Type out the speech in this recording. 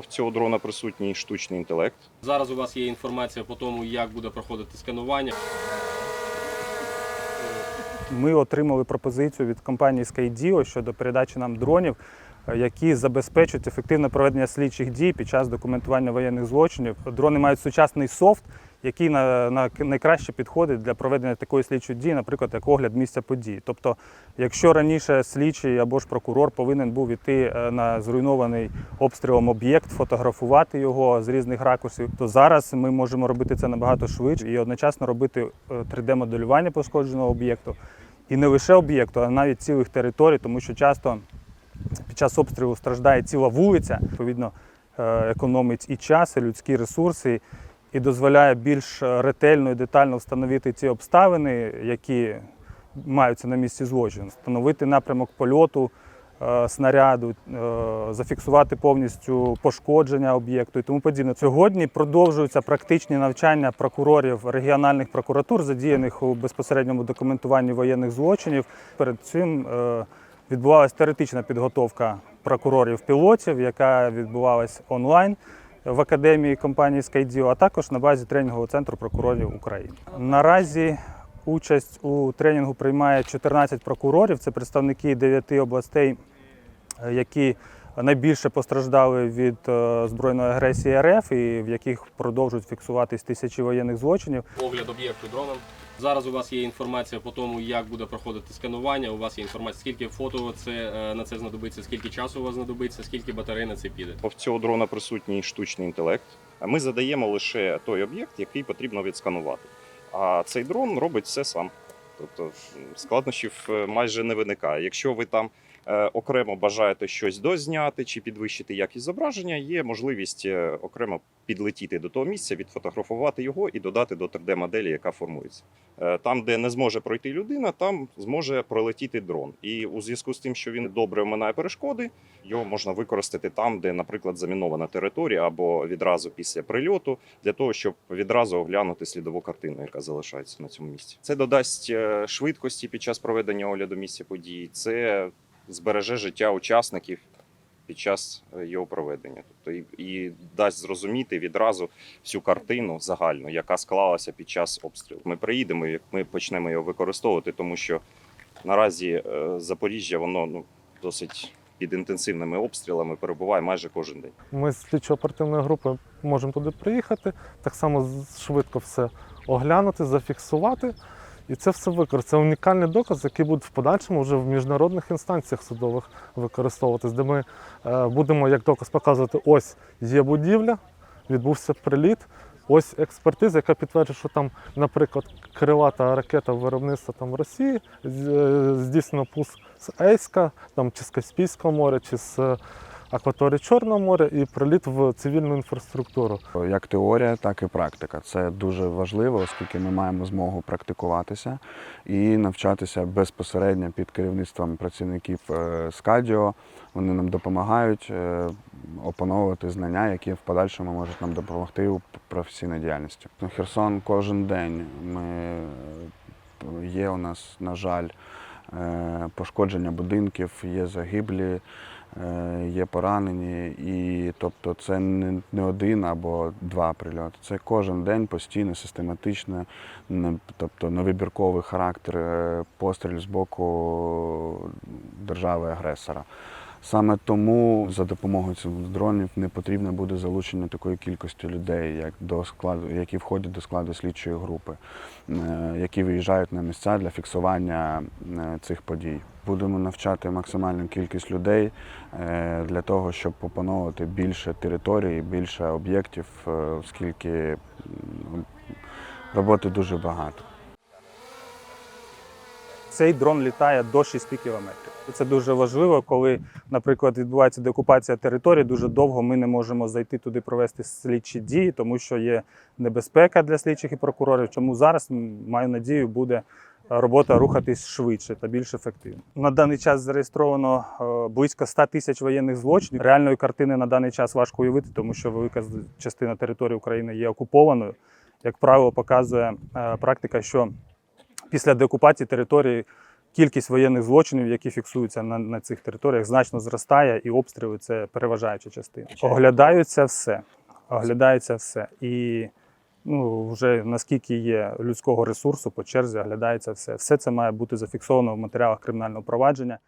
В цього дрона присутній штучний інтелект. Зараз у вас є інформація по тому, як буде проходити сканування. Ми отримали пропозицію від компанії Skydio щодо передачі нам дронів, е, які забезпечують ефективне проведення слідчих дій під час документування воєнних злочинів. Дрони мають сучасний софт, який на, на найкраще підходить для проведення такої слідчої дії, наприклад, як огляд місця події. Тобто, якщо раніше слідчий або ж прокурор повинен був іти е, на зруйнований обстрілом об'єкт, фотографувати його з різних ракурсів, то зараз ми можемо робити це набагато швидше і одночасно робити 3D-моделювання пошкодженого об'єкту. І не лише об'єкту, а навіть цілих територій, тому що часто під час обстрілу страждає ціла вулиця, відповідно, е, економить і час, і людські ресурси, і дозволяє більш ретельно і детально встановити ці обставини, які маються на місці злочину, встановити напрямок польоту е, снаряду, е, зафіксувати повністю пошкодження об'єкту і тому подібне. Сьогодні продовжуються практичні навчання прокурорів регіональних прокуратур, задіяних у безпосередньому документуванні воєнних злочинів. Перед цим е, відбувалася теоретична підготовка прокурорів-пілотів, яка відбувалась онлайн в академії компанії Skydio, а також на базі тренінгового центру прокурорів України. Наразі участь у тренінгу приймає 14 прокурорів. Це представники 9 областей, е, які найбільше постраждали від е, збройної агресії РФ і в яких продовжують фіксуватись тисячі воєнних злочинів. Огляд об'єкту дроном. Зараз у вас є інформація по тому, як буде проходити сканування. У вас є інформація, скільки фото це е, на це знадобиться, скільки часу у вас знадобиться, скільки батарей на це піде. В цього дрона присутній штучний інтелект. Ми задаємо лише той об'єкт, який потрібно відсканувати. А цей дрон робить все сам. Тобто складнощів е, майже не виникає. Якщо ви там окремо бажаєте щось дозняти чи підвищити якість зображення, є можливість е, окремо підлетіти до того місця, відфотографувати його і додати до 3D-моделі, яка формується. Е, Там, де не зможе пройти людина, там зможе пролетіти дрон. І у зв'язку з тим, що він добре оминає перешкоди, його можна використати там, де, наприклад, замінована територія, або відразу після прильоту, для того, щоб відразу оглянути слідову картину, яка залишається на цьому місці. Це додасть е, швидкості під час проведення огляду місця події. Це збереже життя учасників під час е, його проведення. Тобто і, і дасть зрозуміти відразу всю картину загальну, яка склалася під час обстрілу. Ми приїдемо, як ми почнемо його використовувати, тому що наразі е, Запоріжжя воно ну досить під інтенсивними обстрілами перебуває майже кожен день. Ми з слідчо-оперативної групи можемо туди приїхати, так само швидко все оглянути, зафіксувати. І це все використати. Це унікальний доказ, який буде в подальшому вже в міжнародних інстанціях судових використовуватись, де ми е, будемо як доказ показувати, ось є будівля, відбувся приліт, ось експертиза, яка підтверджує, що там, наприклад, крилата ракета виробництва там Росії е, здійснено пуск з Ейська, там чи з Каспійського моря, чи з е, акваторії Чорного моря і приліт в цивільну інфраструктуру. Як теорія, так і практика. Це дуже важливо, оскільки ми маємо змогу практикуватися і навчатися безпосередньо під керівництвом працівників е, Скадіо. Вони нам допомагають е, опановувати знання, які в подальшому можуть нам допомогти у професійній діяльності. Ну, Херсон кожен день ми е, є у нас, на жаль, е, пошкодження будинків, є загиблі. Е, є поранені, і тобто це не, один або два прильоти. Це кожен день постійно, систематично, тобто невибірковий характер постріль пострілів з боку держави-агресора. Саме тому за допомогою цих дронів не потрібно буде залучення такої кількості людей, як до складу, які входять до складу слідчої групи, е, які виїжджають на місця для фіксування е, цих подій. Будемо навчати максимальну кількість людей е, для того, щоб опановувати більше територій, більше об'єктів, оскільки роботи дуже багато. Цей дрон літає до 6 кілометрів. Це дуже важливо, коли, наприклад, відбувається деокупація території. Дуже довго ми не можемо зайти туди провести слідчі дії, тому що є небезпека для слідчих і прокурорів. Чому зараз маю надію, буде робота рухатись швидше та більш ефективно. На даний час зареєстровано е, близько 100 тисяч воєнних злочинів. Реальної картини на даний час важко уявити, тому що велика частина території України є окупованою. Як правило, показує е, практика, що після деокупації території кількість воєнних злочинів, які фіксуються на, на цих територіях, значно зростає, і обстріли це переважаюча частина. Оглядаються все. Оглядається все. І ну, вже наскільки є людського ресурсу по черзі, оглядається все. Все це має бути зафіксовано в матеріалах кримінального провадження.